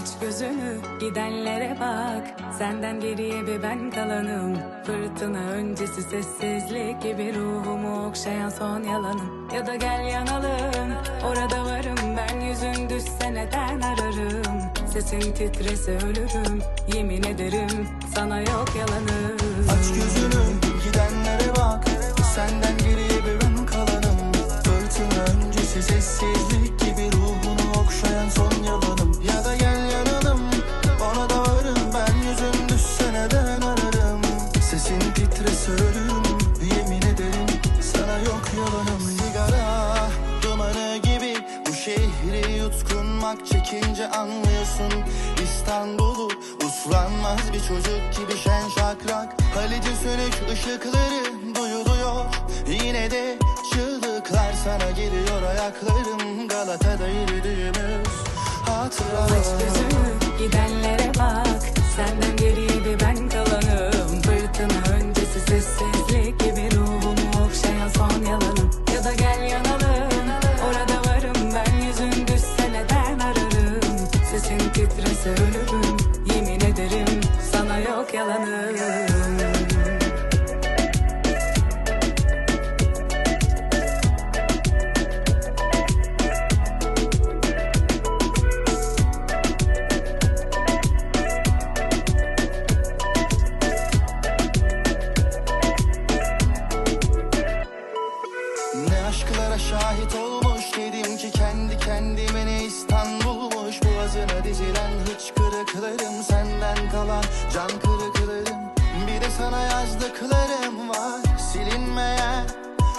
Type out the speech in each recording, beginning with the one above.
Aç gözünü gidenlere bak. Senden geriye bir ben kalanım. Fırtına öncesi sessizlik gibi Ruhumu okşayan son yalanım. Ya da gel yanalım Orada varım. Ben yüzün düşse neden ararım? Sesin titrese ölürüm Yemin ederim. Sana yok yalanım Sesin titrese ölürüm Yemin ederim sana yok yalanım Sigara dumanı gibi Bu şehri yutkunmak çekince anlıyorsun. İstanbul'u uslanmaz bir çocuk gibi şen şakrak. Halice sönük ışıkları duyuluyor. Yine de çığlıklar sana geliyor ayaklarım Galata'da yürüdüğümüz hatıralar Aç gözünü gidenlere bak yok yalanım. Ne aşklara şahit olmuş dedim ki kendi kendime ne İstanbul'muş. Boğazına dizilen hıçkırıklarım senden sana yazdıklarım var. Silinmeyen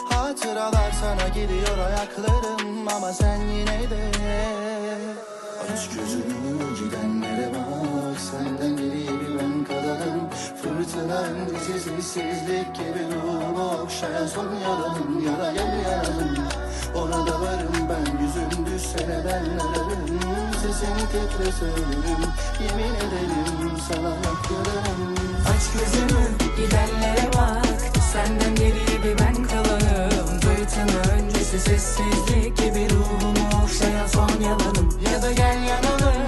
Hatıralar sana gidiyor ayaklarım. Ama sen yine de Aç gözünü gidenlere bak. Senden geriye bir ben kalanım Fırtına öncesi sessizlik gibi Ruhumu okşayan son yalanım Yara gel yanalım Ona da varım ben yüzüm düşse neden ararım. Sesin titrese ölürüm Yemin ederim sana yok yararım Aç gözünü Öncesi sessizlik gibi Ruhumu okşayan son yalanım. Ya da gel yanalım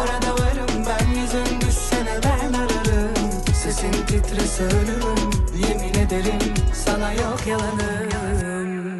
Orada varım. Ben yüzün düşse neden ararım. Sesin titrese ölürüm Yemin ederim sana yok yalanım